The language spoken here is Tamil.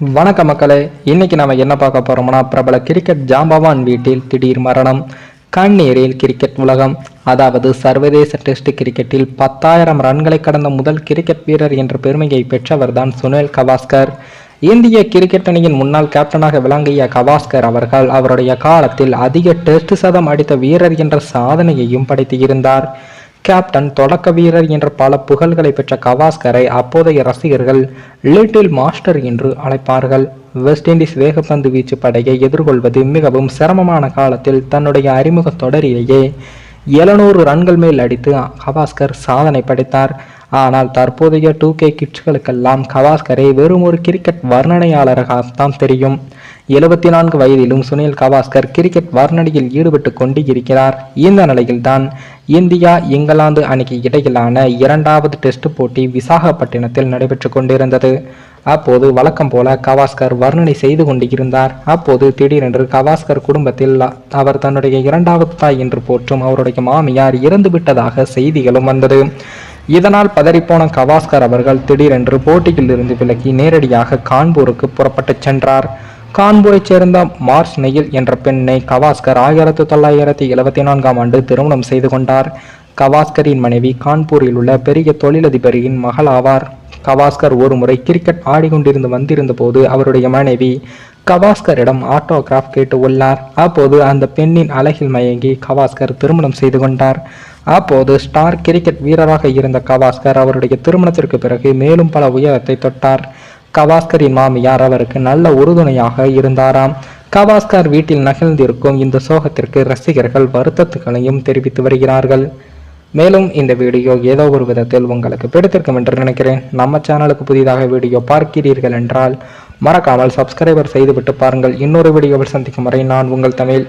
வணக்க மக்களே. இன்னைக்கு நாம என்ன பார்க்க போறோம்னா பிரபல கிரிக்கெட் ஜாம்பவான் வீட்டில் திடீர் மரணம். கண்ணீரில் கிரிக்கெட் உலகம். அதாவது சர்வதேச டெஸ்ட் கிரிக்கெட்டில் பத்தாயிரம் ரன்களை கடந்த முதல் கிரிக்கெட் வீரர் என்ற பெருமையை பெற்றவர்தான் சுனில் கவாஸ்கர். இந்திய கிரிக்கெட் அணியின் முன்னாள் கேப்டனாக விளங்கிய கவாஸ்கர் அவர்கள் அவருடைய காலத்தில் அதிக டெஸ்ட் சதம் அடித்த வீரர் என்ற சாதனையையும் படைத்திருந்தார். கேப்டன் தொடக்க வீரர் என்ற பல புகழ்களை பெற்ற கவாஸ்கரை அப்போதைய ரசிகர்கள் லிட்டில் மாஸ்டர் என்று அழைப்பார்கள். வெஸ்ட் இண்டீஸ் வேகப்பந்து வீச்சு படையை எதிர்கொள்வது மிகவும் சிரமமான காலத்தில் தன்னுடைய அறிமுக தொடரிலேயே எழுநூறு ரன்கள் மேல் அடித்து கவாஸ்கர் சாதனை படைத்தார். ஆனால் தற்போதைய டூ கே கிட்ஸ்களுக்கெல்லாம் கவாஸ்கரை வெறும் ஒரு கிரிக்கெட் வர்ணனையாளராகத்தான் தெரியும். எழுபத்தி நான்கு வயதிலும் சுனில் கவாஸ்கர் கிரிக்கெட் வர்ணனையில் ஈடுபட்டு கொண்டு இருக்கிறார் இந்த நிலையில்தான் இந்தியா இங்கிலாந்து அணிக்கு இடையிலான இரண்டாவது டெஸ்ட் போட்டி விசாகப்பட்டினத்தில் நடைபெற்று கொண்டிருந்தது. அப்போது வழக்கம் போல கவாஸ்கர் வர்ணனை செய்து கொண்டிருந்தார் அப்போது திடீரென்று கவாஸ்கர் குடும்பத்தில் அவர் தன்னுடைய இரண்டாவது தாய் என்று போற்றும் அவருடைய மாமியார் இறந்து விட்டதாக செய்திகளும் வந்தது. இதனால் பதறிப்போன கவாஸ்கர் அவர்கள் திடீரென்று போட்டியில் இருந்து விலகி நேரடியாக கான்பூருக்கு புறப்பட்டுச் சென்றார். கான்பூரைச் சேர்ந்த மார்ச் நெயில் என்ற பெண்ணை கவாஸ்கர் ஆயிரத்தி தொள்ளாயிரத்தி எழுபத்தி நான்காம் ஆண்டு திருமணம் செய்து கொண்டார். கவாஸ்கரின் மனைவி கான்பூரில் உள்ள பெரிய தொழிலதிபரின் மகள் ஆவார். கவாஸ்கர் ஒருமுறை கிரிக்கெட் ஆடிக்கொண்டிருந்து வந்திருந்த போது அவருடைய மனைவி கவாஸ்கரிடம் ஆட்டோகிராஃப் கேட்டு உள்ளார். அப்போது அந்த பெண்ணின் அழகில் மயங்கி கவாஸ்கர் திருமணம் செய்து கொண்டார். அப்போது ஸ்டார் கிரிக்கெட் வீரராக இருந்த கவாஸ்கர் அவருடைய திருமணத்திற்கு பிறகு மேலும் பல உயரத்தை தொட்டார். கவாஸ்கரின் மாமியார் அவருக்கு நல்ல உறுதுணையாக இருந்தாராம்? கவாஸ்கர் வீட்டில் நகழ்ந்திருக்கும் இந்த சோகத்திற்கு ரசிகர்கள் வருத்தத்துகளையும் தெரிவித்து வருகிறார்கள். மேலும் இந்த வீடியோ ஏதோ ஒரு விதத்தில் உங்களுக்கு பிடித்திருக்கும் என்று நினைக்கிறேன். நம்ம சேனலுக்கு புதிதாக வீடியோ பார்க்கிறீர்கள் என்றால் மறக்காமல் சப்ஸ்கிரைபர் செய்துவிட்டு பாருங்கள். இன்னொரு வீடியோவில் சந்திக்கும் வரை நான் உங்கள் தமிழ்.